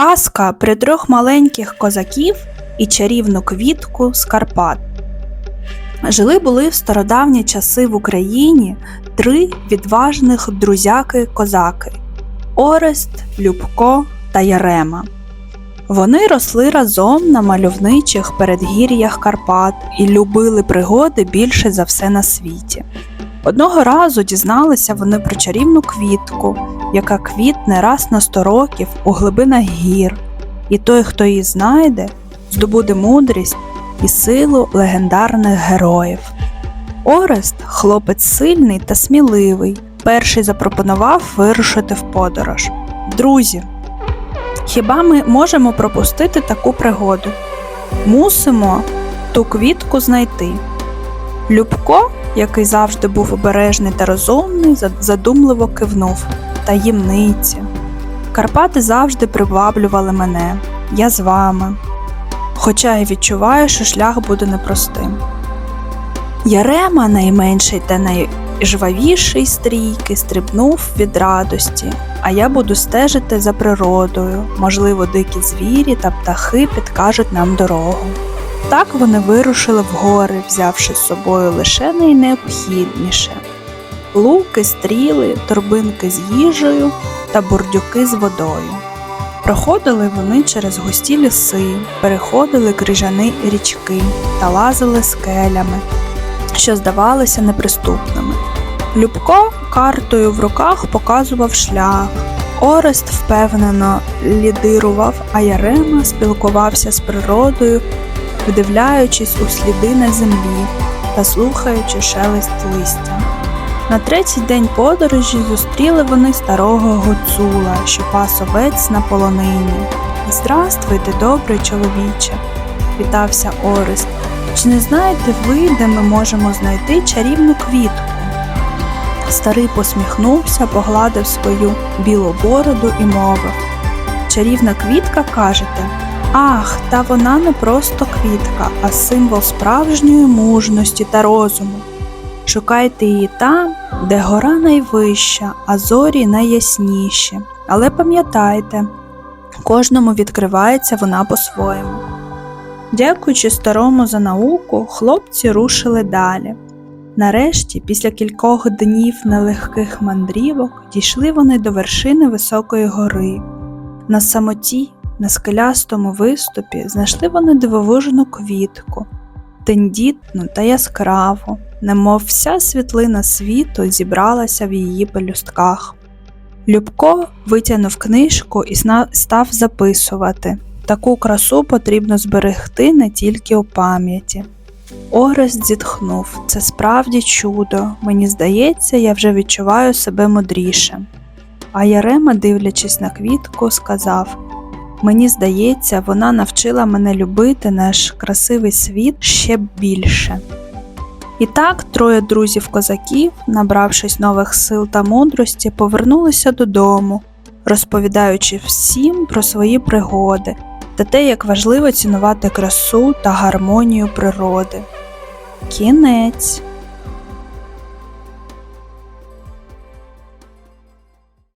Казка про трьох маленьких козаків і чарівну квітку з Карпат. Жили були в стародавні часи в Україні три відважних друзяки-козаки Орест, Любко та Ярема. Вони росли разом на мальовничих передгір'ях Карпат і любили пригоди більше за все на світі. Одного разу дізналися вони про чарівну квітку, яка квітне раз на сто років у глибинах гір, і той, хто її знайде, здобуде мудрість і силу легендарних героїв. Орест, хлопець сильний та сміливий, перший запропонував вирушити в подорож. Друзі, хіба ми можемо пропустити таку пригоду? Мусимо ту квітку знайти. Любко, який завжди був обережний та розумний, задумливо кивнув. Таємниці. Карпати завжди приваблювали мене. Я з вами. Хоча й відчуваю, що шлях буде непростим. Ярема, найменший та найжвавіший стрійки, стрибнув від радості, а я буду стежити за природою. Можливо, дикі звірі та птахи підкажуть нам дорогу. Так вони вирушили в гори, взявши з собою лише найнеобхідніше луки, стріли, торбинки з їжею та бурдюки з водою. Проходили вони через густі ліси, переходили крижані річки та лазили скелями, що здавалися неприступними. Любко картою в руках показував шлях. Орест впевнено лідирував, а Ярема спілкувався з природою, вдивляючись у сліди на землі та слухаючи шелест листя. На третій день подорожі зустріли вони старого гуцула, що пас овець на полонині. Здравствуйте, добрий чоловіче, вітався Орест. Чи не знаєте ви, де ми можемо знайти чарівну квітку? Старий посміхнувся, погладив свою білу бороду і мовив Чарівна квітка, кажете? Ах, та вона не просто квітка, а символ справжньої мужності та розуму. Шукайте її там, де гора найвища, а зорі найясніші. Але пам'ятайте, кожному відкривається вона по-своєму. Дякуючи старому за науку, хлопці рушили далі. Нарешті, після кількох днів нелегких мандрівок, дійшли вони до вершини високої гори. На самоті, на скелястому виступі, знайшли вони дивовижну квітку, тендітну та яскраву, немов вся світлина світу зібралася в її пелюстках. Любко витягнув книжку і став записувати. Таку красу потрібно зберегти не тільки у пам'яті. Орест зітхнув це справді чудо. Мені здається, я вже відчуваю себе мудрішим. А Ярема, дивлячись на квітку, сказав: Мені здається, вона навчила мене любити наш красивий світ ще більше. І так троє друзів-козаків, набравшись нових сил та мудрості, повернулися додому, розповідаючи всім про свої пригоди та те, як важливо цінувати красу та гармонію природи. Кінець.